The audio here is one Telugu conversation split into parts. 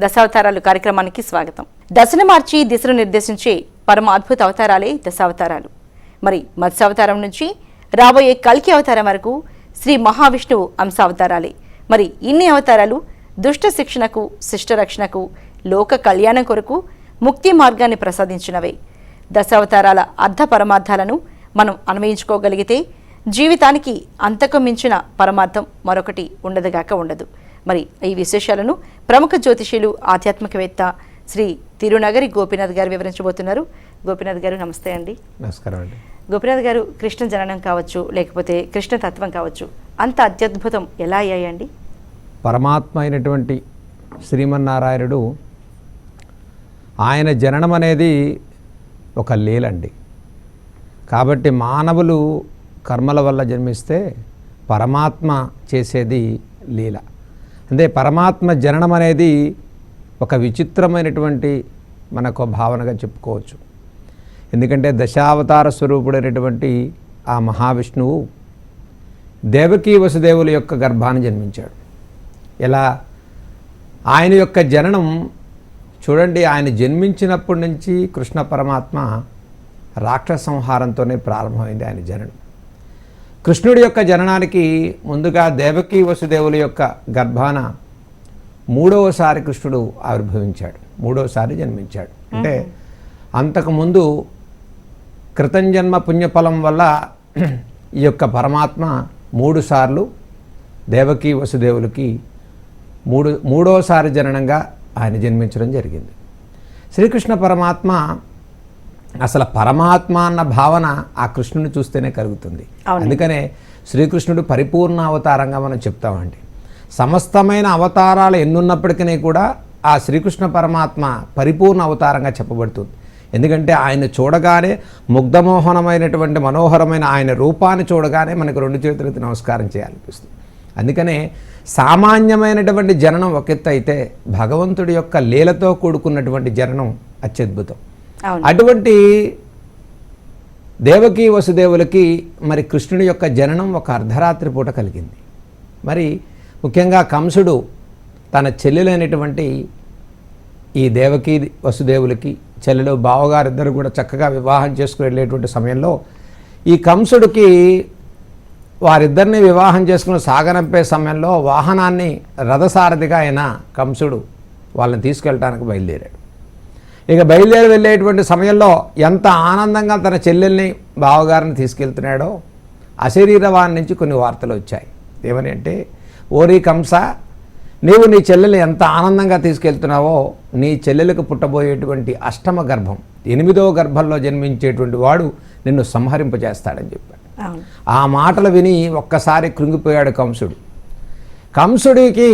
దశావతారాలు కార్యక్రమానికి స్వాగతం. దశను మార్చి దిశను నిర్దేశించే పరమ అద్భుత అవతారాలే దశావతారాలు. మరి మత్స్యావతారం నుంచి రాబోయే కల్కి అవతారం వరకు శ్రీ మహావిష్ణువు అంశావతారాలే. మరి ఇన్ని అవతారాలు దుష్ట శిక్షణకు శిష్ట రక్షణకు లోక కళ్యాణం కొరకు ముక్తి మార్గాన్ని ప్రసాదించినవే. దశావతారాల అర్ధ పరమార్థాలను మనం అన్వయించుకోగలిగితే జీవితానికి అంతకు మించిన పరమార్థం మరొకటి ఉండదుగాక ఉండదు. మరి ఈ విశేషాలను ప్రముఖ జ్యోతిషులు ఆధ్యాత్మికవేత్త శ్రీ తిరునగరి గోపీనాథ్ గారు వివరించబోతున్నారు. గోపీనాథ్ గారు నమస్తే అండి. నమస్కారం అండి. గోపీనాథ్ గారు కృష్ణ జననం కావచ్చు లేకపోతే కృష్ణ తత్వం కావచ్చు అంత అత్యద్భుతం ఎలా అయ్యాయండి? పరమాత్మ అయినటువంటి శ్రీమన్నారాయణుడు ఆయన జననం అనేది ఒక లీలండి. కాబట్టి మానవులు కర్మల వల్ల జన్మిస్తే పరమాత్మ చేసేది లీల. అంటే పరమాత్మ జననం అనేది ఒక విచిత్రమైనటువంటి మనకు భావనగా చెప్పుకోవచ్చు. ఎందుకంటే దశావతార స్వరూపుడైనటువంటి ఆ మహావిష్ణువు దేవకీ వసుదేవుల యొక్క గర్భాన్ని జన్మించాడు. ఎలా? ఆయన యొక్క జననం చూడండి ఆయన జన్మించినప్పటి నుంచి కృష్ణ పరమాత్మ రాక్షస సంహారంతోనే ప్రారంభమైంది ఆయన జననం. కృష్ణుడి యొక్క జననానికి ముందుగా దేవకీ వసుదేవుల యొక్క గర్భాన మూడవసారి కృష్ణుడు ఆవిర్భవించాడు. మూడవసారి జన్మించాడు. అంటే అంతకుముందు కృతంజన్మ పుణ్యఫలం వల్ల ఈ యొక్క పరమాత్మ మూడుసార్లు దేవకీ వసుదేవులకి మూడు మూడోసారి జననంగా ఆయన జన్మించడం జరిగింది. శ్రీకృష్ణ పరమాత్మ అసలు పరమాత్మ అన్న భావన ఆ కృష్ణుని చూస్తేనే కలుగుతుంది. అందుకనే శ్రీకృష్ణుడు పరిపూర్ణ అవతారంగా మనం చెప్తామండి. సమస్తమైన అవతారాలు ఎన్నున్నప్పటికీ కూడా ఆ శ్రీకృష్ణ పరమాత్మ పరిపూర్ణ అవతారంగా చెప్పబడుతుంది. ఎందుకంటే ఆయన చూడగానే ముగ్ధమోహనమైనటువంటి మనోహరమైన ఆయన రూపాన్ని చూడగానే మనకు రెండు చేతులెత్తి నమస్కారం చేయాలనిపిస్తుంది. అందుకనే సామాన్యమైనటువంటి జననం ఒక ఎత్తు అయితే భగవంతుడి యొక్క లీలతో కూడుకున్నటువంటి జననం అత్యద్భుతం. అటువంటి దేవకి వసుదేవులకి మరి కృష్ణుడి యొక్క జననం ఒక అర్ధరాత్రి పూట కలిగింది. మరి ముఖ్యంగా కంసుడు తన చెల్లెలైనటువంటి ఈ దేవకి వసుదేవులకి చెల్లెలు బావగారిద్దరు కూడా చక్కగా వివాహం చేసుకుని వెళ్ళేటువంటి సమయంలో ఈ కంసుడికి వారిద్దరిని వివాహం చేసుకుని సాగనంపే సమయంలో వాహనాన్ని రథసారథిగా అయిన కంసుడు వాళ్ళని తీసుకెళ్ళటానికి బయలుదేరాడు. ఇక బయలుదేరి వెళ్ళేటువంటి సమయంలో ఎంత ఆనందంగా తన చెల్లెల్ని బావగారిని తీసుకెళ్తున్నాడో అశరీరవాణి నుంచి కొన్ని వార్తలు వచ్చాయి. ఏమని అంటే ఓరి కంస నీవు నీ చెల్లెల్ని ఎంత ఆనందంగా తీసుకెళ్తున్నావో నీ చెల్లెలకు పుట్టబోయేటువంటి అష్టమ గర్భం ఎనిమిదవ గర్భంలో జన్మించేటువంటి వాడు నిన్ను సంహరింపజేస్తాడని చెప్పాడు. ఆ మాటలు విని ఒక్కసారి కృంగిపోయాడు కంసుడు. కంసుడికి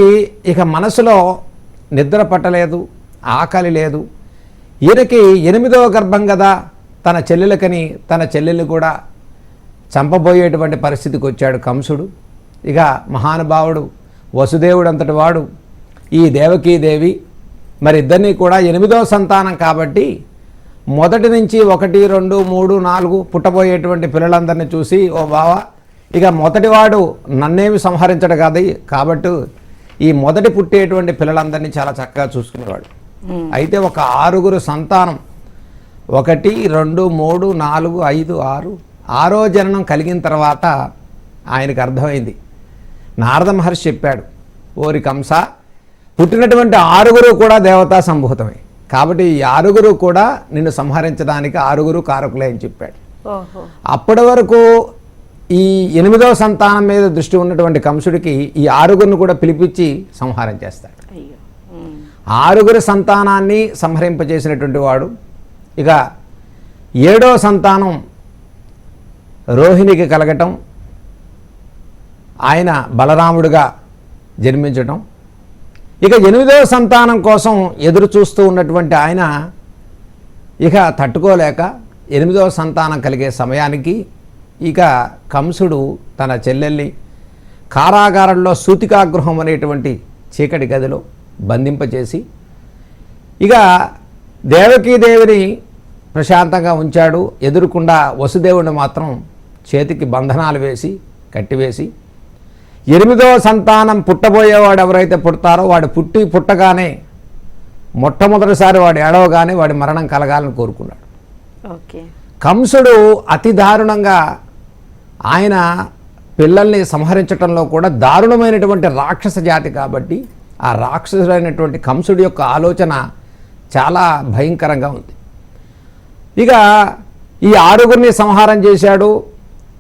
ఇక మనసులో నిద్ర పట్టలేదు ఆకలి లేదు ఈయనకి ఎనిమిదవ గర్భం కదా. తన చెల్లెలకని తన చెల్లెలు కూడా చంపబోయేటువంటి పరిస్థితికి వచ్చాడు కంసుడు. ఇక మహానుభావుడు వసుదేవుడు అంతటి వాడు ఈ దేవకీదేవి మరి ఇద్దరినీ కూడా ఎనిమిదవ సంతానం కాబట్టి మొదటి నుంచి ఒకటి రెండు మూడు నాలుగు పుట్టబోయేటువంటి పిల్లలందరినీ చూసి ఓ బావా ఇక మొదటివాడు నన్నేమి సంహరించడు కాదు కాబట్టి ఈ మొదటి పుట్టేటువంటి పిల్లలందరినీ చాలా చక్కగా చూసుకునేవాడు. అయితే ఒక ఆరుగురు సంతానం. ఒకటి రెండు మూడు నాలుగు ఐదు ఆరు. ఆరో జననం కలిగిన తర్వాత ఆయనకు అర్థమైంది. నారద మహర్షి చెప్పాడు ఓరి కంస పుట్టినటువంటి ఆరుగురు కూడా దేవతా సంభూతమే. కాబట్టి ఈ ఆరుగురు కూడా నిన్ను సంహరించడానికి ఆరుగురు కారకులే అని చెప్పాడు. అప్పటి వరకు ఈ ఎనిమిదవ సంతానం మీద దృష్టి ఉన్నటువంటి కంసుడికి ఈ ఆరుగురిని కూడా పిలిపించి సంహారం చేస్తాడు. ఆరుగురు సంతానాన్ని సంహరింపజేసినటువంటి వాడు. ఇక ఏడో సంతానం రోహిణికి కలగటం ఆయన బలరాముడిగా జన్మించటం. ఇక ఎనిమిదవ సంతానం కోసం ఎదురు చూస్తూ ఉన్నటువంటి ఆయన ఇక తట్టుకోలేక ఎనిమిదవ సంతానం కలిగే సమయానికి ఇక కంసుడు తన చెల్లెల్ని కారాగారంలో సూతికాగృహం అనేటువంటి చీకటి గదిలో బంధింపచేసి ఇక దేవకీదేవిని ప్రశాంతంగా ఉంచాడు. ఎదురుకుండా వసుదేవుని మాత్రం చేతికి బంధనాలు వేసి కట్టివేసి ఎనిమిదవ సంతానం పుట్టబోయేవాడు ఎవరైతే పుడతారో వాడు పుట్టి పుట్టగానే మొట్టమొదటిసారి వాడు ఏడవగానే వాడి మరణం కలగాలని కోరుకున్నాడు. ఓకే. కంసుడు అతి దారుణంగా ఆయన పిల్లల్ని సంహరించటంలో కూడా దారుణమైనటువంటి రాక్షస జాతి కాబట్టి ఆ రాక్షసుడైనటువంటి కంసుడి యొక్క ఆలోచన చాలా భయంకరంగా ఉంది. ఇక ఈ ఆరుగురిని సంహారం చేశాడు.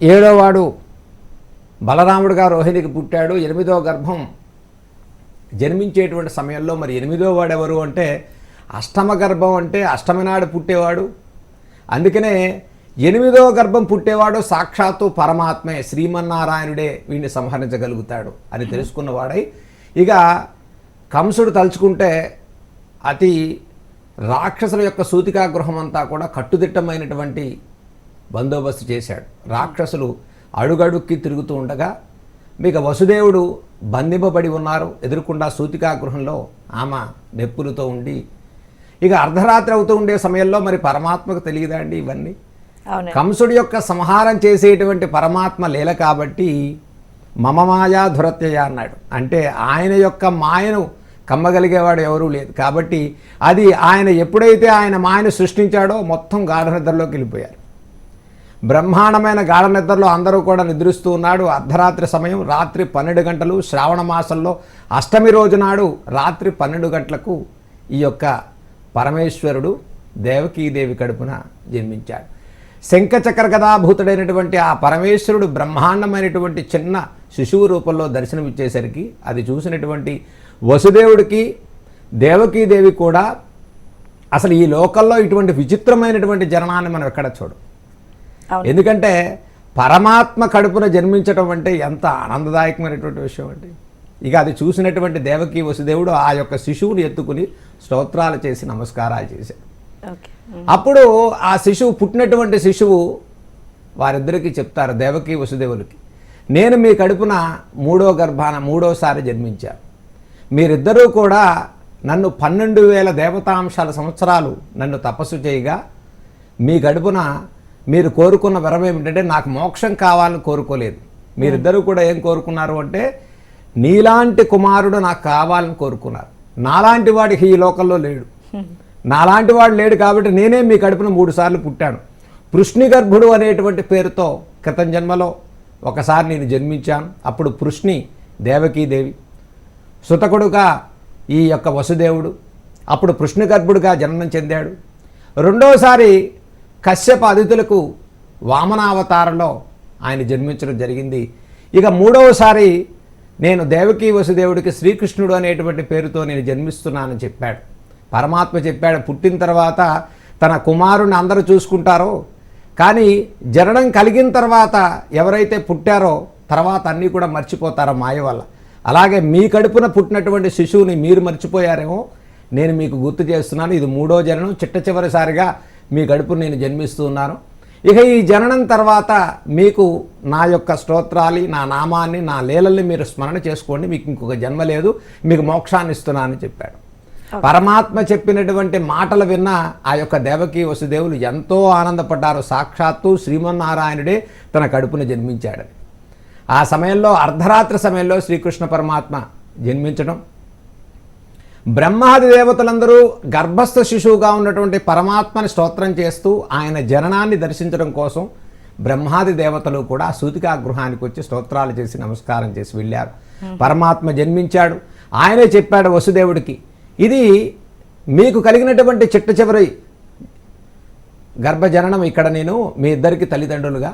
ఏడోవాడు బలరాముడుగా రోహిణికి పుట్టాడు. ఎనిమిదో గర్భం జన్మించేటువంటి సమయంలో మరి ఎనిమిదో వాడు ఎవరు అంటే అష్టమ గర్భం అంటే అష్టమి నాడు పుట్టేవాడు. అందుకనే ఎనిమిదో గర్భం పుట్టేవాడు సాక్షాత్తు పరమాత్మే శ్రీమన్నారాయణుడే వీడిని సంహరించగలుగుతాడు అని తెలుసుకున్నవాడై ఇక కంసుడు తలుచుకుంటే అతి రాక్షసుల యొక్క సూతికా గృహం అంతా కూడా కట్టుదిట్టమైనటువంటి బందోబస్తు చేశాడు. రాక్షసులు అడుగడుక్కి తిరుగుతూ ఉండగా మీకు వసుదేవుడు బంధింపబడి ఉన్నారు. ఎదురుకుండా సూతికా గృహంలో ఆమె నెప్పులతో ఉండి ఇక అర్ధరాత్రి అవుతూ ఉండే సమయంలో మరి పరమాత్మకు తెలియదా అండి ఇవన్నీ? కంసుడి యొక్క సంహారం చేసేటువంటి పరమాత్మ లీల కాబట్టి మమ మాయా ధురత్యయ అన్నాడు. అంటే ఆయన యొక్క మాయను కమ్మగలిగేవాడు ఎవరూ లేదు. కాబట్టి అది ఆయన ఎప్పుడైతే ఆయన మాయను సృష్టించాడో మొత్తం గాఢ నిద్రలోకి వెళ్ళిపోయారు. బ్రహ్మాండమైన గాఢ నిద్రలో అందరూ కూడా నిద్రిస్తూ ఉన్నాడు. అర్ధరాత్రి సమయం రాత్రి పన్నెండు గంటలు. శ్రావణ మాసంలో అష్టమి రోజు నాడు రాత్రి పన్నెండు గంటలకు ఈ యొక్క పరమేశ్వరుడు దేవకీదేవి కడుపున జన్మించాడు. శంఖచక్ర గదాభూతుడైనటువంటి ఆ పరమేశ్వరుడు బ్రహ్మాండమైనటువంటి చిన్న శిశువు రూపంలో దర్శనమిచ్చేసరికి అది చూసినటువంటి వసుదేవుడికి దేవకీదేవి కూడా అసలు ఈ లోకల్లో ఇటువంటి విచిత్రమైనటువంటి జననాన్ని మనం ఎక్కడ చూడం? ఎందుకంటే పరమాత్మ కడుపున జన్మించడం అంటే ఎంత ఆనందదాయకమైనటువంటి విషయం అండి. ఇక అది చూసినటువంటి దేవకి వసుదేవుడు ఆ యొక్క శిశువుని ఎత్తుకుని స్తోత్రాలు చేసి నమస్కారాలు చేశాడు అప్పుడు ఆ శిశువు పుట్టినటువంటి శిశువు వారిద్దరికీ చెప్తారు దేవకి వసుదేవులకి నేను మీ కడుపున మూడో గర్భాన మూడోసారి జన్మించాను. మీరిద్దరూ కూడా నన్ను పన్నెండు వేల దేవతాంశాల సంవత్సరాలు నన్ను తపస్సు చేయగా మీ గడుపున మీరు కోరుకున్న వరం ఏమిటంటే నాకు మోక్షం కావాలని కోరుకోలేదు. మీరిద్దరూ కూడా ఏం కోరుకున్నారు అంటే నీలాంటి కుమారుడు నాకు కావాలని కోరుకున్నారు. నాలాంటి వాడికి ఈ లోకంలో లేడు. నాలాంటి వాడు లేడు కాబట్టి నేనే మీ కడుపున మూడు సార్లు పుట్టాను. పృష్ణి గర్భుడు అనేటువంటి పేరుతో క్రితం జన్మలో ఒకసారి నేను జన్మించాను. అప్పుడు పృష్ణి దేవకీదేవి. సుతకుడుగా ఈ యొక్క వసుదేవుడు. అప్పుడు పృష్ణ గర్భుడుగా జననం చెందాడు. రెండోసారి కశ్యప అతిథులకు వామనావతారంలో ఆయన జన్మించడం జరిగింది. ఇక మూడవసారి నేను దేవకీ వసుదేవుడికి శ్రీకృష్ణుడు అనేటువంటి పేరుతో నేను జన్మిస్తున్నానని చెప్పాడు. పరమాత్మ చెప్పాడు పుట్టిన తర్వాత తన కుమారుని అందరూ చూసుకుంటారో. కానీ జననం కలిగిన తర్వాత ఎవరైతే పుట్టారో తర్వాత అన్నీ కూడా మర్చిపోతారో మాయ వల్ల. అలాగే మీ కడుపున పుట్టినటువంటి శిశువుని మీరు మర్చిపోయారేమో నేను మీకు గుర్తు చేస్తున్నాను ఇది మూడో జననం చిట్ట చివరిసారిగా మీ కడుపున నేను జన్మిస్తూ ఉన్నాను. ఇక ఈ జననం తర్వాత మీకు నా యొక్క స్తోత్రాలు నా నామాన్ని నా లీలల్ని మీరు స్మరణ చేసుకోండి మీకు ఇంకొక జన్మ లేదు మీకు మోక్షాన్ని ఇస్తున్నానని చెప్పాడు. పరమాత్మ చెప్పినటువంటి మాటలు విన్న ఆ యొక్క దేవకి వసుదేవులు ఎంతో ఆనందపడ్డారు. సాక్షాత్తు శ్రీమన్నారాయణుడే తన కడుపున జన్మించాడని ఆ సమయంలో అర్ధరాత్రి సమయంలో శ్రీకృష్ణ పరమాత్మ జన్మించడం. బ్రహ్మాది దేవతలందరూ గర్భస్థ శిశువుగా ఉన్నటువంటి పరమాత్మని స్తోత్రం చేస్తూ ఆయన జననాన్ని దర్శించడం కోసం బ్రహ్మాది దేవతలు కూడా సూతికా గృహానికి వచ్చి స్తోత్రాలు చేసి నమస్కారం చేసి వెళ్ళారు. పరమాత్మ జన్మించాడు. ఆయనే చెప్పాడు వసుదేవుడికి ఇది మీకు కలిగినటువంటి చిట్ట చివరి గర్భజననం ఇక్కడ నేను మీ ఇద్దరికి తల్లిదండ్రులుగా.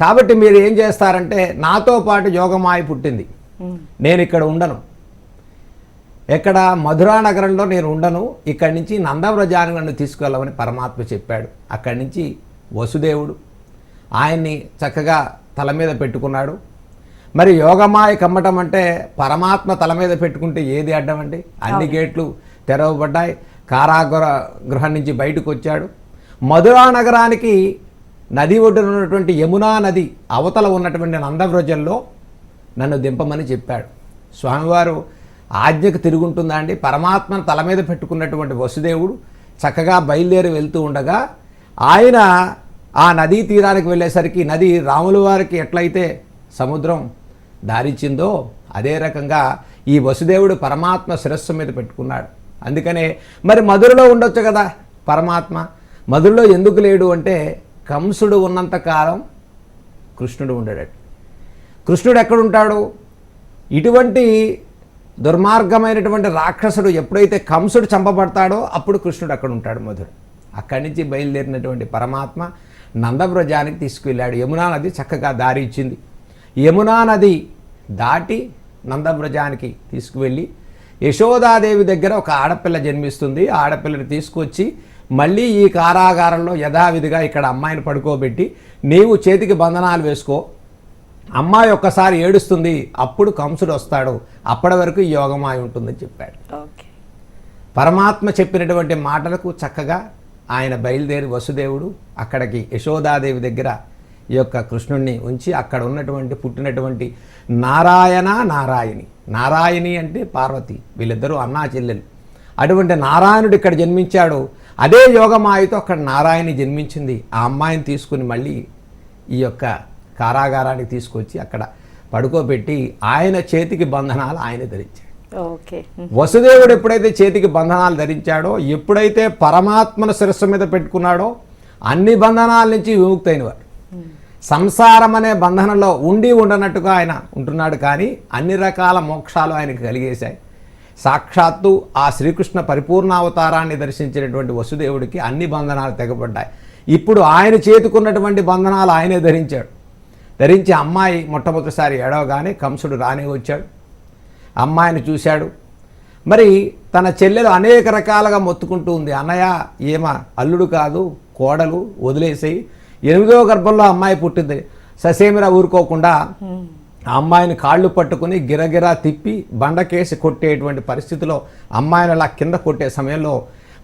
కాబట్టి మీరు ఏం చేస్తారంటే నాతో పాటు యోగమాయ పుట్టింది. నేను ఇక్కడ ఉండను. ఎక్కడ మధురా నగరంలో నేను ఉండను. ఇక్కడి నుంచి నందవ్రజానికి నన్ను తీసుకెళ్ళమని పరమాత్మ చెప్పాడు. అక్కడి నుంచి వసుదేవుడు ఆయన్ని చక్కగా తల మీద పెట్టుకున్నాడు. మరి యోగమాయ కమ్మటం అంటే పరమాత్మ తల మీద పెట్టుకుంటే ఏది అడ్డం అండి? అన్ని గేట్లు తెరవబడ్డాయి. కారాగృహ గృహం నుంచి బయటకు వచ్చాడు. మధురా నగరానికి నది ఒడ్డున ఉన్నటువంటి యమునా నది అవతల ఉన్నటువంటి నందవ్రజంలో నన్ను దింపమని చెప్పాడు. స్వామివారు ఆజ్ఞకు తిరుగుంటుందా అండి? పరమాత్మను తల మీద పెట్టుకున్నటువంటి వసుదేవుడు చక్కగా బయలుదేరి వెళ్తూ ఉండగా ఆయన ఆ నదీ తీరానికి వెళ్ళేసరికి నది రాముల వారికి ఎట్లయితే సముద్రం దారిచ్చిందో అదే రకంగా ఈ వసుదేవుడు పరమాత్మ శిరస్సు మీద పెట్టుకున్నాడు. అందుకనే మరి మధురలో ఉండొచ్చు కదా పరమాత్మ. మధురలో ఎందుకు లేడు అంటే కంసుడు ఉన్నంత కాలం కృష్ణుడు ఉండడట. కృష్ణుడు ఎక్కడుంటాడు? ఇటువంటి దుర్మార్గమైనటువంటి రాక్షసుడు ఎప్పుడైతే కంసుడు చంపబడతాడో అప్పుడు కృష్ణుడు అక్కడ ఉంటాడు మధుడు అక్కడి నుంచి బయలుదేరినటువంటి పరమాత్మ నందవ్రజానికి తీసుకువెళ్ళాడు. యమునా నది చక్కగా దారి ఇచ్చింది యమునా నది దాటి నందవ్రజానికి తీసుకువెళ్ళి యశోదాదేవి దగ్గర ఒక ఆడపిల్ల జన్మిస్తుంది. ఆ ఆడపిల్లని తీసుకొచ్చి మళ్ళీ ఈ కారాగారంలో యథావిధిగా ఇక్కడ అమ్మాయిని పడుకోబెట్టి నీవు చేతికి బంధనాలు వేసుకో. అమ్మాయి ఒక్కసారి ఏడుస్తుంది. అప్పుడు కంసుడు వస్తాడు. అప్పటి వరకు యోగమాయ ఉంటుందని చెప్పాడు. ఓకే. పరమాత్మ చెప్పినటువంటి మాటలకు చక్కగా ఆయన బయలుదేరి వసుదేవుడు అక్కడికి యశోదాదేవి దగ్గర ఈ యొక్క కృష్ణుణ్ణి ఉంచి అక్కడ ఉన్నటువంటి పుట్టినటువంటి నారాయణ నారాయణి. నారాయణి అంటే పార్వతి వీళ్ళిద్దరూ అన్నా చెల్లెలు. అటువంటి నారాయణుడు ఇక్కడ జన్మించాడు. అదే యోగమాయతో అక్కడ నారాయణి జన్మించింది. ఆ అమ్మాయిని తీసుకుని మళ్ళీ ఈ యొక్క కారాగారానికి తీసుకొచ్చి అక్కడ పడుకోబెట్టి ఆయన చేతికి బంధనాలు ఆయన ధరించాడు. ఓకే. వసుదేవుడు ఎప్పుడైతే చేతికి బంధనాలు ధరించాడో ఎప్పుడైతే పరమాత్మను శిరస్సు మీద పెట్టుకున్నాడో అన్ని బంధనాల నుంచి విముక్తైనవాడు. సంసారం అనే బంధనంలో ఉండి ఉండనట్టుగా ఆయన ఉంటున్నాడు కానీ అన్ని రకాల మోక్షాలు ఆయనకు కలిగేశాయి. సాక్షాత్తు ఆ శ్రీకృష్ణ పరిపూర్ణావతారాన్ని దర్శించినటువంటి వసుదేవుడికి అన్ని బంధనాలు తెగబడ్డాయి ఇప్పుడు ఆయన చేతుకున్నటువంటి బంధనాలు ఆయనే ధరించాడు. ధరించి అమ్మాయి మొట్టమొదటిసారి ఏడవగానే కంసుడు రానే వచ్చాడు. అమ్మాయిని చూశాడు. మరి తన చెల్లెలు అనేక రకాలుగా మొత్తుకుంటూ ఉంది. అన్నయ్య ఏమ అల్లుడు కాదు కోడలు వదిలేసేయి. ఎనిమిదో గర్భంలో అమ్మాయి పుట్టింది. ససేమిరా ఊరుకోకుండా ఆ అమ్మాయిని కాళ్ళు పట్టుకుని గిరగిరా తిప్పి బండకేసి కొట్టేటువంటి పరిస్థితిలో అమ్మాయిని అలా కింద కొట్టే సమయంలో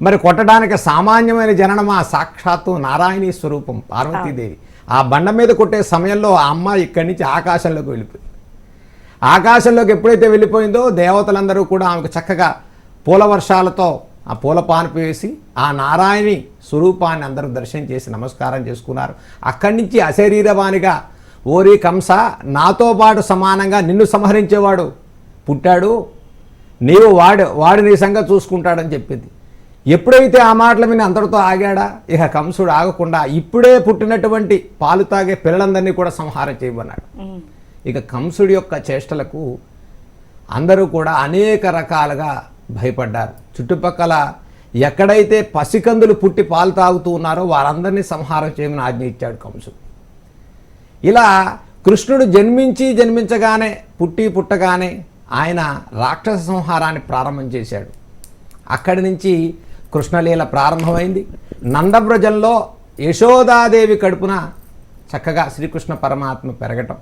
మరి కొట్టడానికి సామాన్యమైన జననమా సాక్షాత్తు నారాయణీ స్వరూపం పార్వతీదేవి. ఆ బండ మీద కొట్టే సమయంలో ఆ అమ్మాయి ఇక్కడి నుంచి ఆకాశంలోకి వెళ్ళిపోయింది. ఆకాశంలోకి ఎప్పుడైతే వెళ్ళిపోయిందో దేవతలందరూ కూడా ఆమెకు చక్కగా పూల వర్షాలతో ఆ పూల పాన్పు వేసి ఆ నారాయణి స్వరూపాన్ని అందరూ దర్శనం చేసి నమస్కారం చేసుకున్నారు. అక్కడి నుంచి అశరీరవాణిగా ఓరి కంస నాతో పాటు సమానంగా నిన్ను సంహరించేవాడు పుట్టాడు. నీవు వాడు వాడు నీ సంగతి చూసుకుంటాడని చెప్పింది. ఎప్పుడైతే ఆ మాటల మీద అందరితో ఆగాడా? ఇక కంసుడు ఆగకుండా ఇప్పుడే పుట్టినటువంటి పాలు తాగే పిల్లలందరినీ కూడా సంహారం చేయమన్నాడు. ఇక కంసుడి యొక్క చేష్టలకు అందరూ కూడా అనేక రకాలుగా భయపడ్డారు. చుట్టుపక్కల ఎక్కడైతే పసికందులు పుట్టి పాలు తాగుతూ ఉన్నారో వారందరినీ సంహారం చేయమని ఆజ్ఞ ఇచ్చాడు కంసుడు ఇలా కృష్ణుడు జన్మించి జన్మించగానే పుట్టి పుట్టగానే ఆయన రాక్షస సంహారాన్ని ప్రారంభం చేశాడు. అక్కడి నుంచి కృష్ణలీల ప్రారంభమైంది. నందవ్రజంలో యశోదాదేవి కడుపున చక్కగా శ్రీకృష్ణ పరమాత్మ పెరగటం.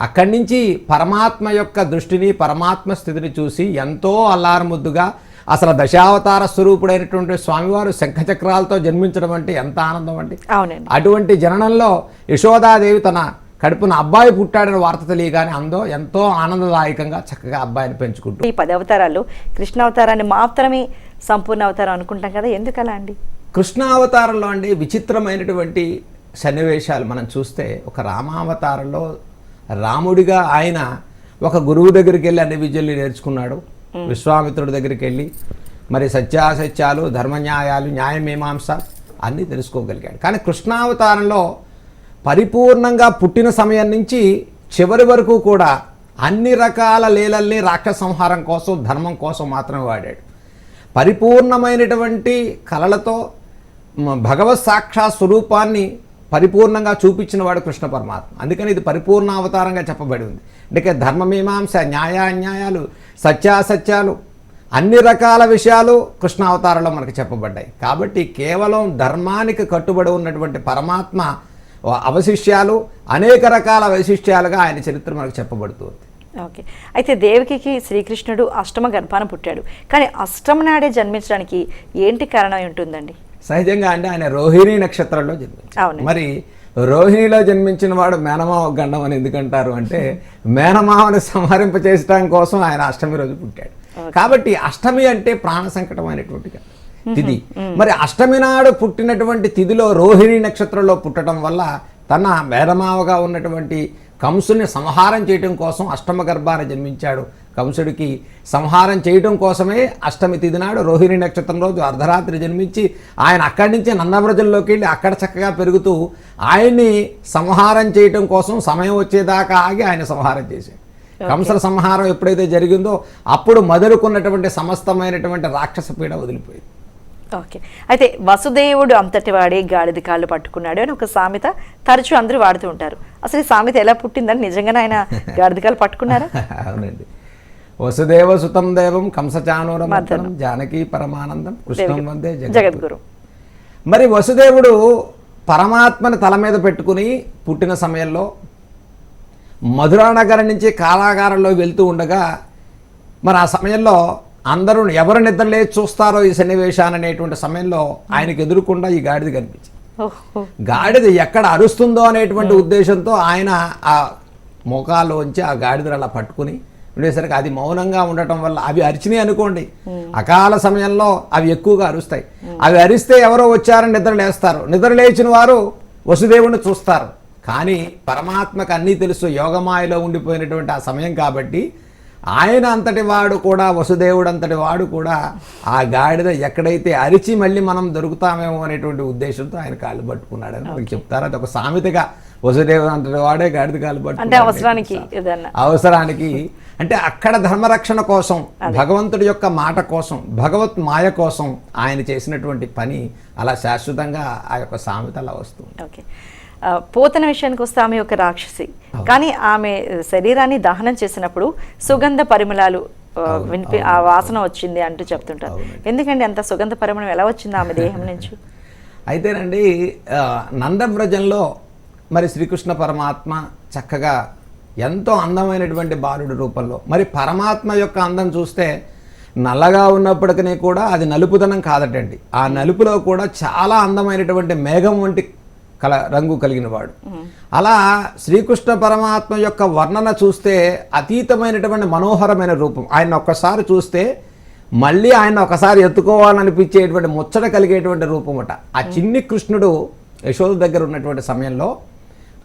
అక్కడి నుంచి పరమాత్మ యొక్క దృష్టిని పరమాత్మ స్థితిని చూసి ఎంతో అల్లారముద్దుగా అసలు దశావతార స్వరూపుడైనటువంటి స్వామివారు శంఖచక్రాలతో జన్మించడం అంటే ఎంత ఆనందం అండి. అవునండి. అటువంటి జననంలో యశోదాదేవి తన కడుపున అబ్బాయి పుట్టాడని వార్త తెలియగానే అందో ఎంతో ఆనందదాయకంగా చక్కగా అబ్బాయిని పెంచుకుంటూ. ఈ పది అవతారాలు కృష్ణ అవతారాన్ని మాత్రమే సంపూర్ణ అవతారం అనుకుంటాం కదా ఎందుకలా అండి? కృష్ణావతారంలో అండి విచిత్రమైనటువంటి సన్నివేశాలు మనం చూస్తే ఒక రామావతారంలో రాముడిగా ఆయన ఒక గురువు దగ్గరికి వెళ్ళి అన్ని విద్యల్ని నేర్చుకున్నాడు. విశ్వామిత్రుడి దగ్గరికి వెళ్ళి మరి సత్యాసత్యాలు ధర్మన్యాయాలు న్యాయమీమాంస అన్నీ తెలుసుకోగలిగాడు. కానీ కృష్ణావతారంలో పరిపూర్ణంగా పుట్టిన సమయం నుంచి చివరి వరకు కూడా అన్ని రకాల లీలల్ని రాక్షస సంహారం కోసం ధర్మం కోసం మాత్రమే వాడాడు. పరిపూర్ణమైనటువంటి కళలతో భగవత్ సాక్షాత్ స్వరూపాన్ని పరిపూర్ణంగా చూపించిన వాడు కృష్ణ పరమాత్మ. అందుకని ఇది పరిపూర్ణ అవతారంగా చెప్పబడి ఉంది. అందుకే ధర్మమీమాంస న్యాయాన్యాయాలు సత్యాసత్యాలు అన్ని రకాల విషయాలు కృష్ణ అవతారంలో మనకు చెప్పబడ్డాయి. కాబట్టి కేవలం ధర్మానికి కట్టుబడి ఉన్నటువంటి పరమాత్మ అవశిష్యాలు అనేక రకాల వైశిష్ట్యాలుగా ఆయన చరిత్ర మనకు చెప్పబడుతుంది. ఓకే. అయితే దేవకికి శ్రీకృష్ణుడు అష్టమ గర్భాన పుట్టాడు. కానీ అష్టమ నాడే జన్మించడానికి ఏంటి కారణం ఉంటుందండి? సహజంగా అంటే ఆయన రోహిణి నక్షత్రంలో జన్మించారు మరి రోహిణిలో జన్మించిన వాడు మేనమావ గండం అని ఎందుకంటారు అంటే మేనమావని సంహరింప చేసడం కోసం ఆయన అష్టమి రోజు పుట్టాడు. కాబట్టి అష్టమి అంటే ప్రాణ సంకటం అనేటువంటి తిథి మరి అష్టమి నాడు పుట్టినటువంటి తిథిలో రోహిణి నక్షత్రంలో పుట్టడం వల్ల తన మేనమావగా ఉన్నటువంటి కంసుని సంహారం చేయటం కోసం అష్టమ గర్భాన్ని జన్మించాడు. కంసుడికి సంహారం చేయటం కోసమే అష్టమి తిథి నాడు రోహిణి నక్షత్రం రోజు అర్ధరాత్రి జన్మించి ఆయన అక్కడి నుంచి నందవ్రజంలోకి వెళ్ళి అక్కడ చక్కగా పెరుగుతూ ఆయన్ని సంహారం చేయటం కోసం సమయం వచ్చేదాకా ఆగి ఆయన సంహారం చేశాడు. కంసల సంహారం ఎప్పుడైతే జరిగిందో అప్పుడు మొదలుకున్నటువంటి సమస్తమైనటువంటి రాక్షస పీడ వదిలిపోయింది. ఓకే. అయితే వసుదేవుడు అంతటి వాడే గాడిద కాళ్ళు పట్టుకున్నాడు అని ఒక సామెత తరచూ అందరూ వాడుతూ ఉంటారు. అసలు ఈ సామెత ఎలా పుట్టిందని నిజంగానే ఆయన గాడిద కాళ్ళు పట్టుకున్నారా? అవునండి. వసుదేవ సుతం దేవం కంసచానూరమర్దనం జానకి పరమానందం కృష్ణం వందే జగద్గురు. మరి వసుదేవుడు పరమాత్మని తల మీద పెట్టుకుని పుట్టిన సమయంలో మధురా నగరం నుంచి కారాగారంలో వెళ్తూ ఉండగా మరి ఆ సమయంలో అందరూ ఎవరు నిద్రలేచి చూస్తారో ఈ సన్నివేశాన్ని అనేటువంటి సమయంలో ఆయనకు ఎదురుకుండా ఈ గాడిద కనిపించింది. గాడిద ఎక్కడ అరుస్తుందో అనేటువంటి ఉద్దేశంతో ఆయన ఆ మోకాల్లోంచి ఆ గాడిదను అలా పట్టుకుని ఉండేసరికి అది మౌనంగా ఉండటం వల్ల అవి అరిచినాయి అనుకోండి. అకాల సమయంలో అవి ఎక్కువగా అరుస్తాయి. అవి అరిస్తే ఎవరో వచ్చారని నిద్ర లేస్తారు. నిద్ర లేచిన వారు వసుదేవుని చూస్తారు. కానీ పరమాత్మకు అన్నీ తెలుసు. యోగమాయలో ఉండిపోయినటువంటి ఆ సమయం కాబట్టి ఆయన అంతటి వాడు కూడా వసుదేవుడు అంతటి వాడు కూడా ఆ గాడిద ఎక్కడైతే అరిచి మళ్ళీ మనం దొరుకుతామేమో అనేటువంటి ఉద్దేశంతో ఆయన కాళ్ళు పట్టుకున్నాడని మనకి చెప్తారు. అది ఒక సామెతగా వసుదేవుడు అంతటి వాడే గాడిద కాళ్ళు అంటే పట్టుకున్నాడు అవసరానికి అవసరానికి. అంటే అక్కడ ధర్మరక్షణ కోసం భగవంతుడి యొక్క మాట కోసం భగవత్ మాయ కోసం ఆయన చేసినటువంటి పని అలా శాశ్వతంగా ఆ యొక్క సామెత అలా వస్తుంది ఓకే. పోతన విషయానికి వస్తే ఆమె ఒక రాక్షసి. కానీ ఆమె శరీరాన్ని దహనం చేసినప్పుడు సుగంధ పరిమళాలు వినిపి ఆ వాసన వచ్చింది అంటూ చెప్తుంటారు. ఎందుకండి అంత సుగంధ పరిమళం ఎలా వచ్చింది ఆమె దేహం నుంచి? అయితేనండి నందవ్రజంలో మరి శ్రీకృష్ణ పరమాత్మ చక్కగా ఎంతో అందమైనటువంటి బాలుడి రూపంలో మరి పరమాత్మ యొక్క అందం చూస్తే నల్లగా ఉన్నప్పటికీ కూడా అది నలుపుదనం కాదటండి. ఆ నలుపులో కూడా చాలా అందమైనటువంటి మేఘం వంటి కల రంగు కలిగిన వాడు అలా శ్రీకృష్ణ పరమాత్మ యొక్క వర్ణన చూస్తే అతీతమైనటువంటి మనోహరమైన రూపం. ఆయన ఒక్కసారి చూస్తే మళ్ళీ ఆయన ఒకసారి ఎత్తుకోవాలనిపించేటువంటి ముచ్చట కలిగేటువంటి రూపమట. ఆ చిన్ని కృష్ణుడు యశోద దగ్గర ఉన్నటువంటి సమయంలో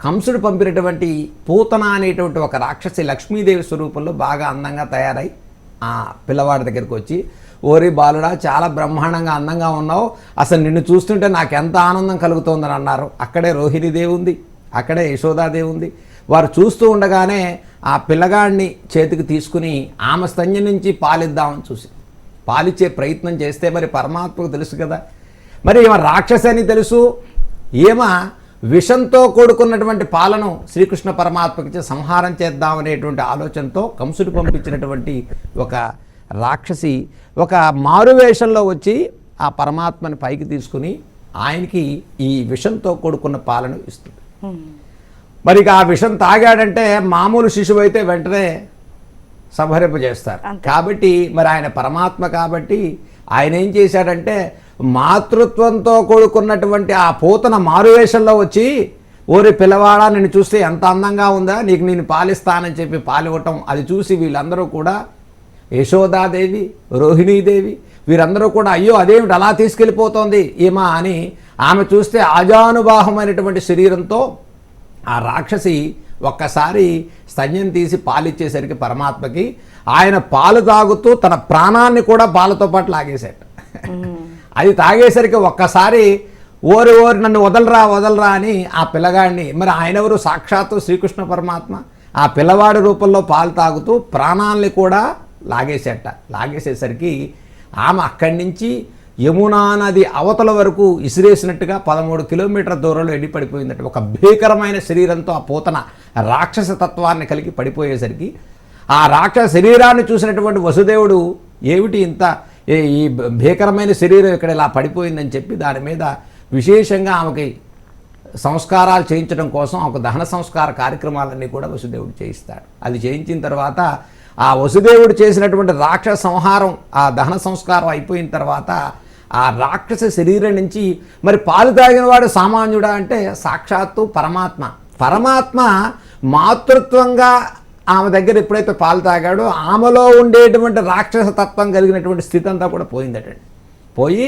కంసుడు పంపినటువంటి పూతన అనేటువంటి ఒక రాక్షసి లక్ష్మీదేవి స్వరూపంలో బాగా అందంగా తయారై పిల్లవాడి దగ్గరికి వచ్చి ఓరి బాలుడా చాలా బ్రహ్మాండంగా అందంగా ఉన్నావు. అసలు నిన్ను చూస్తుంటే నాకు ఎంత ఆనందం కలుగుతోందని అన్నారు. అక్కడే రోహిణీదేవి ఉంది అక్కడే యశోదాదేవి ఉంది వారు చూస్తూ ఉండగానే ఆ పిల్లగాడిని చేతికి తీసుకుని ఆమె స్తన్యం నుంచి పాలిద్దామని చూసి పాలిచ్చే ప్రయత్నం చేస్తే మరి పరమాత్మకు తెలుసు కదా. మరి ఈమె రాక్షసని తెలుసు. ఏమ విషంతో కూడుకున్నటువంటి పాలను శ్రీకృష్ణ పరమాత్మకి సంహారం చేద్దామనేటువంటి ఆలోచనతో కంసుడు పంపించినటువంటి ఒక రాక్షసి ఒక మారువేషంలో వచ్చి ఆ పరమాత్మని పైకి తీసుకుని ఆయనకి ఈ విషంతో కూడుకున్న పాలను ఇస్తుంది. మరి ఆ విషం తాగాడంటే మామూలు శిశువు అయితే వెంటనే సంహరింపజేస్తారు. కాబట్టి మరి ఆయన పరమాత్మ కాబట్టి ఆయన ఏం చేశాడంటే మాతృత్వంతో కూడుకున్నటువంటి ఆ పూతన మారువేషంలో వచ్చి ఓరి పిల్లవాడా నిన్ను చూస్తే ఎంత అందంగా ఉందా? నీకు నేను పాలిస్తానని చెప్పి పాలివ్వటం. అది చూసి వీళ్ళందరూ కూడా యశోదాదేవి రోహిణీదేవి వీరందరూ కూడా అయ్యో అదేమిటి? అలా తీసుకెళ్ళిపోతోంది ఏమా? అని ఆమె చూస్తే ఆజానుబాహమైనటువంటి శరీరంతో ఆ రాక్షసి ఒక్కసారి స్తన్యం తీసి పాలిచ్చేసరికి పరమాత్మకి ఆయన పాలు తాగుతూ తన ప్రాణాన్ని కూడా పాలతో పాటు లాగేశాడు. అది తాగేసరికి ఒక్కసారి ఓరి ఓరి నన్ను వదలరా వదలరా అని ఆ పిల్లగాడిని మరి ఆయన ఎవరు సాక్షాత్తు శ్రీకృష్ణ పరమాత్మ. ఆ పిల్లవాడి రూపంలో పాలు తాగుతూ ప్రాణాలని కూడా లాగేసేట. లాగేసేసరికి ఆమె అక్కడి నుంచి యమునా నది అవతల వరకు ఇసిరేసినట్టుగా పదమూడు కిలోమీటర్ల దూరంలో ఎండి పడిపోయిందట ఒక భీకరమైన శరీరంతో ఆ పూతన రాక్షస తత్వాన్ని కలిగి పడిపోయేసరికి ఆ రాక్షస శరీరాన్ని చూసినటువంటి వసుదేవుడు ఏమిటి ఇంత ఈ భీకరమైన శరీరం ఇక్కడ ఇలా పడిపోయిందని చెప్పి దాని మీద విశేషంగా ఆమెకి సంస్కారాలు చేయించడం కోసం ఒక దహన సంస్కార కార్యక్రమాలన్నీ కూడా వసుదేవుడు చేయిస్తాడు. అది చేయించిన తర్వాత ఆ వసుదేవుడు చేసినటువంటి రాక్షస సంహారం ఆ దహన సంస్కారం అయిపోయిన తర్వాత ఆ రాక్షస శరీరం నుంచి మరి పాలు తాగిన వాడు సామాన్యుడా అంటే సాక్షాత్తు పరమాత్మ. పరమాత్మ మాతృత్వంగా ఆమె దగ్గర ఎప్పుడైతే పాలు తాగాడో ఆమెలో ఉండేటువంటి రాక్షస తత్వం కలిగినటువంటి స్థితి అంతా కూడా పోయిందటండి పోయి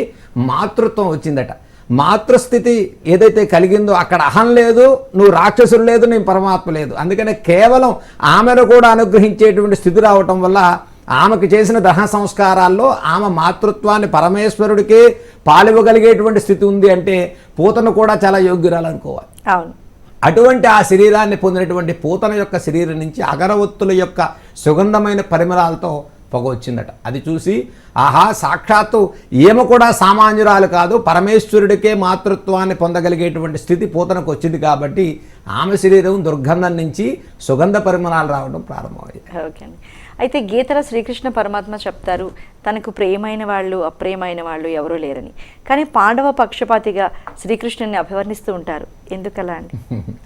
మాతృత్వం వచ్చిందట. మాతృస్థితి ఏదైతే కలిగిందో అక్కడ అహం లేదు నువ్వు రాక్షసుడు లేదు నేను పరమాత్మ లేదు. అందుకనే కేవలం ఆమెను కూడా అనుగ్రహించేటువంటి స్థితి రావటం వల్ల ఆమెకు చేసిన దహన సంస్కారాల్లో ఆమె మాతృత్వాన్ని పరమేశ్వరుడికి పాలివ్వగలిగేటువంటి స్థితి ఉంది అంటే పూతను కూడా చాలా యోగ్యురాలనుకోవాలి అవును. అటువంటి ఆ శరీరాన్ని పొందినటువంటి పూతన యొక్క శరీరం నుంచి అగరవత్తుల యొక్క సుగంధమైన పరిమళాలతో పొగ వచ్చిందట. అది చూసి ఆహా సాక్షాత్తు ఏమ కూడా సామాన్యురాలు కాదు పరమేశ్వరుడికే మాతృత్వాన్ని పొందగలిగేటువంటి స్థితి పూతనకు వచ్చింది కాబట్టి ఆమె శరీరం దుర్గంధం నుంచి సుగంధ పరిమళాలు రావడం ప్రారంభమైంది. ఓకే అయితే గీతలో శ్రీకృష్ణ పరమాత్మ చెప్తారు తనకు ప్రియమైన వాళ్ళు అప్రియమైన వాళ్ళు ఎవరూ లేరని. కానీ పాండవ పక్షపాతిగా శ్రీకృష్ణుని అభివర్ణిస్తూ ఉంటారు. ఎందుకలా అండి?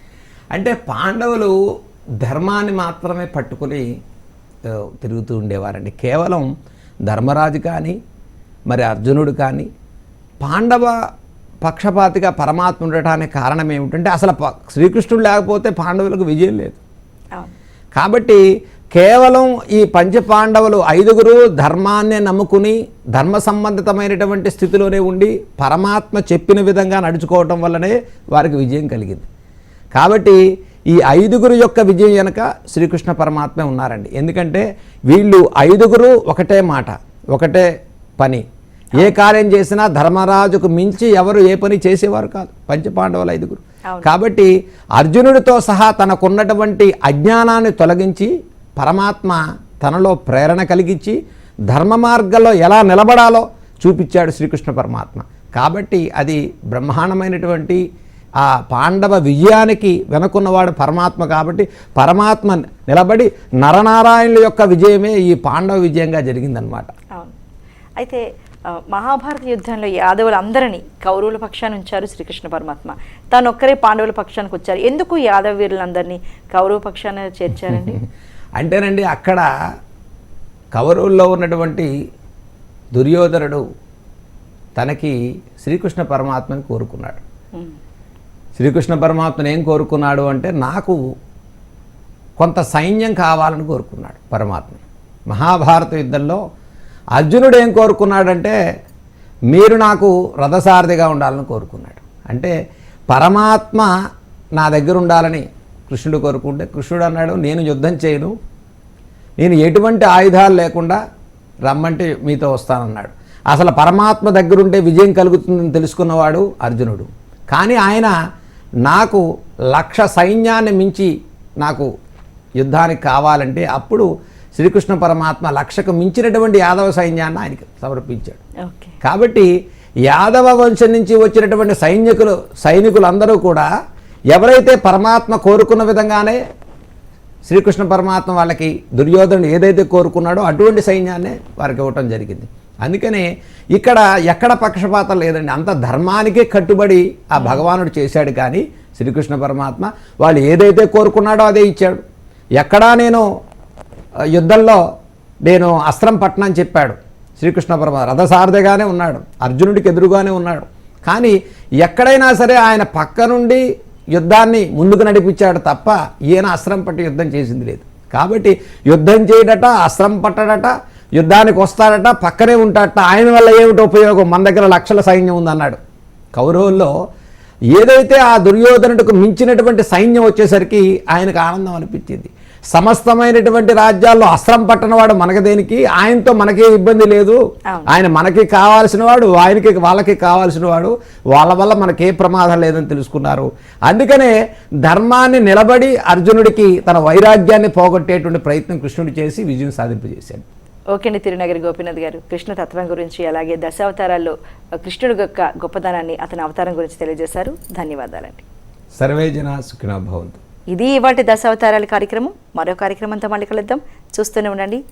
అంటే పాండవులు ధర్మాన్ని మాత్రమే పట్టుకుని తిరుగుతూ ఉండేవారండి. కేవలం ధర్మరాజు కానీ మరి అర్జునుడు కానీ పాండవ పక్షపాతిగా పరమాత్మ ఉండటానికి కారణం ఏమిటంటే అసలు శ్రీకృష్ణుడు లేకపోతే పాండవులకు విజయం లేదు. కాబట్టి కేవలం ఈ పంచపాండవులు ఐదుగురు ధర్మాన్ని నమ్ముకుని ధర్మ సంబంధితమైనటువంటి స్థితిలోనే ఉండి పరమాత్మ చెప్పిన విధంగా నడుచుకోవటం వల్లనే వారికి విజయం కలిగింది. కాబట్టి ఈ ఐదుగురు యొక్క విజయం వెనక శ్రీకృష్ణ పరమాత్మే ఉన్నారండి. ఎందుకంటే వీళ్ళు ఐదుగురు ఒకటే మాట ఒకటే పని. ఏ కార్యం చేసినా ధర్మరాజుకు మించి ఎవరు ఏ పని చేసేవారు కాదు. పంచపాండవులు ఐదుగురు. కాబట్టి అర్జునుడితో సహా తనకున్నటువంటి అజ్ఞానాన్ని తొలగించి పరమాత్మ తనలో ప్రేరణ కలిగించి ధర్మ మార్గంలో ఎలా నిలబడాలో చూపించాడు శ్రీకృష్ణ పరమాత్మ. కాబట్టి అది బ్రహ్మాండమైనటువంటి ఆ పాండవ విజయానికి వెనుకున్నవాడు పరమాత్మ కాబట్టి పరమాత్మ నిలబడి నరనారాయణుల యొక్క విజయమే ఈ పాండవ విజయంగా జరిగిందనమాట అవును. అయితే మహాభారత యుద్ధంలో యాదవులు అందరినీ కౌరవుల పక్షాన్ని ఉంచారు శ్రీకృష్ణ పరమాత్మ. తాను ఒక్కరే పాండవుల పక్షానికి వచ్చారు ఎందుకు యాదవ వీరులందరినీ కౌరవ పక్షాన చేర్చారండి? అంటేనండి అక్కడ కౌరవుల్లో ఉన్నటువంటి దుర్యోధనుడు తనకి శ్రీకృష్ణ పరమాత్మని కోరుకున్నాడు. శ్రీకృష్ణ పరమాత్మను ఏం కోరుకున్నాడు అంటే నాకు కొంత సైన్యం కావాలని కోరుకున్నాడు పరమాత్మ. మహాభారత యుద్ధంలో అర్జునుడు ఏం కోరుకున్నాడంటే మీరు నాకు రథసారథిగా ఉండాలని కోరుకున్నాడు. అంటే పరమాత్మ నా దగ్గర ఉండాలని కృష్ణుడు కోరుకుంటే కృష్ణుడు అన్నాడు నేను యుద్ధం చేయను. నేను ఎటువంటి ఆయుధాలు లేకుండా రమ్మంటే మీతో వస్తానన్నాడు. అసలు పరమాత్మ దగ్గరుంటే విజయం కలుగుతుందని తెలుసుకున్నవాడు అర్జునుడు. కానీ ఆయన నాకు లక్ష సైన్యాన్ని మించి నాకు యుద్ధానికి కావాలంటే అప్పుడు శ్రీకృష్ణ పరమాత్మ లక్షకు మించినటువంటి యాదవ సైన్యాన్ని ఆయనకి సమర్పించాడు. ఓకే. కాబట్టి యాదవ వంశం నుంచి వచ్చినటువంటి సైనికులు సైనికులందరూ కూడా ఎవరైతే పరమాత్మ కోరుకున్న విధంగానే శ్రీకృష్ణ పరమాత్మ వాళ్ళకి దుర్యోధనుడు ఏదైతే కోరుకున్నాడో అటువంటి సైన్యాన్ని వారికి ఇవ్వటం జరిగింది. అందుకనే ఇక్కడ ఎక్కడ పక్షపాతం లేదండి. అంత ధర్మానికే కట్టుబడి ఆ భగవానుడు చేశాడు కానీ శ్రీకృష్ణ పరమాత్మ వాళ్ళు ఏదైతే కోరుకున్నాడో అదే ఇచ్చాడు. ఎక్కడా నేను యుద్ధంలో నేను అస్త్రం పట్టనని చెప్పాడు శ్రీకృష్ణ పరమాత్మ. రథసారథిగానే ఉన్నాడు. అర్జునుడికి ఎదురుగానే ఉన్నాడు. కానీ ఎక్కడైనా సరే ఆయన పక్క నుండి యుద్ధాన్ని ముందుకు నడిపించాడు తప్ప ఈయన అస్త్రం పట్టి యుద్ధం చేసింది లేదు. కాబట్టి యుద్ధం చేయడట అస్త్రం పట్టడట యుద్ధానికి వస్తాడట పక్కనే ఉంటాడట. ఆయన వల్ల ఏమిటి ఉపయోగం? మన దగ్గర లక్షల సైన్యం ఉందన్నాడు. కౌరవుల్లో ఏదైతే ఆ దుర్యోధనుడికి మించినటువంటి సైన్యం వచ్చేసరికి ఆయనకు ఆనందం అనిపించింది. సమస్తమైనటువంటి రాజ్యాల్లో అస్త్రం పట్టనవాడు మనకు దేనికి? ఆయనతో మనకే ఇబ్బంది లేదు. ఆయన మనకి కావాల్సిన వాడు ఆయనకి వాళ్ళకి కావాల్సిన వాడు వాళ్ళ వల్ల మనకే ప్రమాదం లేదని తెలుసుకున్నారు. అందుకనే ధర్మాన్ని నిలబడి అర్జునుడికి తన వైరాగ్యాన్ని పోగొట్టేటువంటి ప్రయత్నం కృష్ణుడు చేసి విజయం సాధింపజేశాడు. ఓకే అండి తిరునగరి గోపీనాథ్ గారు. కృష్ణ తత్వం గురించి అలాగే దశావతారాల్లో కృష్ణుడి యొక్క గొప్పదనాన్ని అతని అవతారం గురించి తెలియజేశారు. ధన్యవాదాలండి. సర్వే జన సుఖినో భవంతు. ఇది ఇవాటి దశావతారాల కార్యక్రమం. మరో కార్యక్రమంతో మళ్ళీ కలుద్దాం. చూస్తూనే ఉండండి.